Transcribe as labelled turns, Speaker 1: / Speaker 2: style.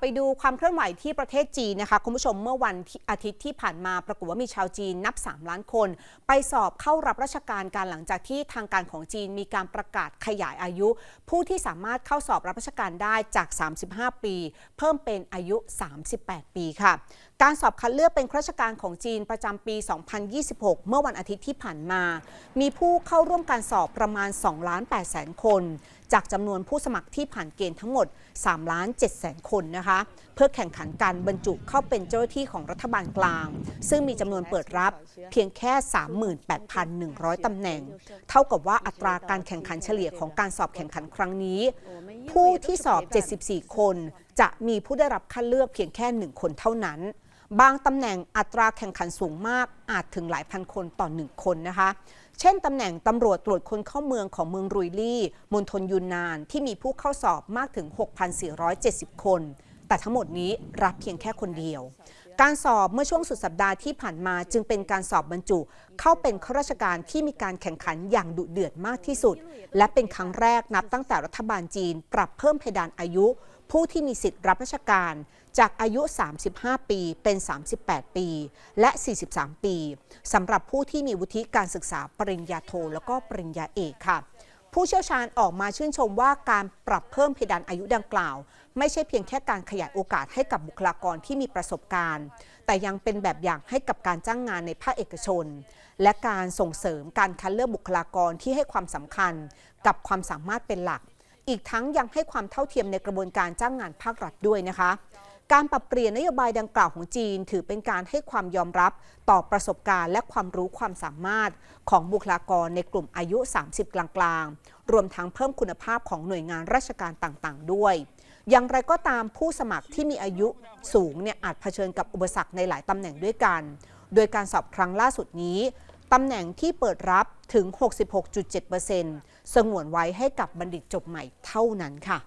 Speaker 1: ไปดูความเคลื่อนไหวที่ประเทศจีนนะคะคุณผู้ชมเมื่อวันที่อาทิตย์ที่ผ่านมาปรากฏว่ามีชาวจีนนับ 3 ล้านคน ไปสอบเข้ารับราชการการหลังจากที่ทางการของจีนมีการประกาศขยายอายุ ผู้ที่สามารถเข้าสอบรับราชการได้จาก 35 ปี เพิ่มเป็นอายุ 38 ปีค่ะ การสอบคัดเลือกเป็นข้าราชการของจีนประจำปี 2026 เมื่อวันอาทิตย์ที่ผ่านมา มีผู้เข้าร่วมการสอบประมาณ2ล้าน8แสนคน จากจำนวนผู้สมัครที่ผ่านเกณฑ์ทั้งหมด3ล้าน7แสนคนนะคะ เพื่อแข่งขันการบรรจุเข้าเป็นเจ้าหน้าที่ของรัฐบาลกลาง ซึ่งมีจำนวนเปิดรับเพียงแค่ 38,100 ตำแหน่ง เท่ากับว่าอัตราการแข่งขันเฉลี่ยของการสอบแข่งขันครั้งนี้ ผู้ที่สอบ 74 คน จะมีผู้ได้รับคัดเลือกเพียงแค่ 1 คนเท่านั้น บางตำแหน่งอัตราแข่งขันสูงมากอาจถึงหลายพันคนต่อ1คนนะคะ เช่นตำแหน่งตำรวจตรวจคนเข้าเมืองของเมืองรุยลี่มณฑลยูนนานที่มีผู้เข้าสอบมากถึง 6,470 คน แต่ทั้งหมดนี้รับเพียงแค่คนเดียว การสอบเมื่อช่วงสุดสัปดาห์ที่ผ่านมาจึงเป็นการสอบบรรจุ เข้าเป็นข้าราชการที่มีการแข่งขันอย่างดุเดือดมากที่สุด และเป็นครั้งแรกนับตั้งแต่รัฐบาลจีน ปรับเพิ่มเพดานอายุ ผู้ที่มีสิทธิ์รับราชการ จากอายุ 35 ปีเป็น 38 ปี และ 43 ปีสำหรับผู้ที่มีวุฒิการศึกษาปริญญาโท แล้วก็ปริญญาเอกค่ะ ผู้เชี่ยวชาญออกมาชื่นชมว่าการปรับเพิ่มเพดานอายุดังกล่าว ไม่ใช่เพียงแค่การขยายโอกาสให้กับบุคลากรที่มีประสบการณ์ แต่ยังเป็นแบบอย่างให้กับการจ้างงานในภาคเอกชน และการส่งเสริมการคัดเลือกบุคลากรที่ให้ความสำคัญ กับความสามารถเป็นหลัก อีกทั้งยังให้ความเท่าเทียมในกระบวนการจ้างงานภาครัฐด้วยนะคะ การปรับเปลี่ยนนโยบายดังกล่าวของจีน ถือเป็นการให้ความยอมรับต่อประสบการณ์ และความรู้ความสามารถของบุคลากรในกลุ่มอายุ 30 กลางๆ รวมทั้งเพิ่มคุณภาพของหน่วยงานราชการต่างๆ ด้วย อย่างไรก็ตามผู้สมัครที่มีอายุสูงเนี่ยอาจเผชิญกับอุปสรรคในหลายตำแหน่งด้วยกัน โดยการสอบครั้งล่าสุดนี้ตำแหน่งที่เปิดรับถึง 66.7%สงวนไว้ให้กับบัณฑิตจบใหม่เท่านั้นค่ะ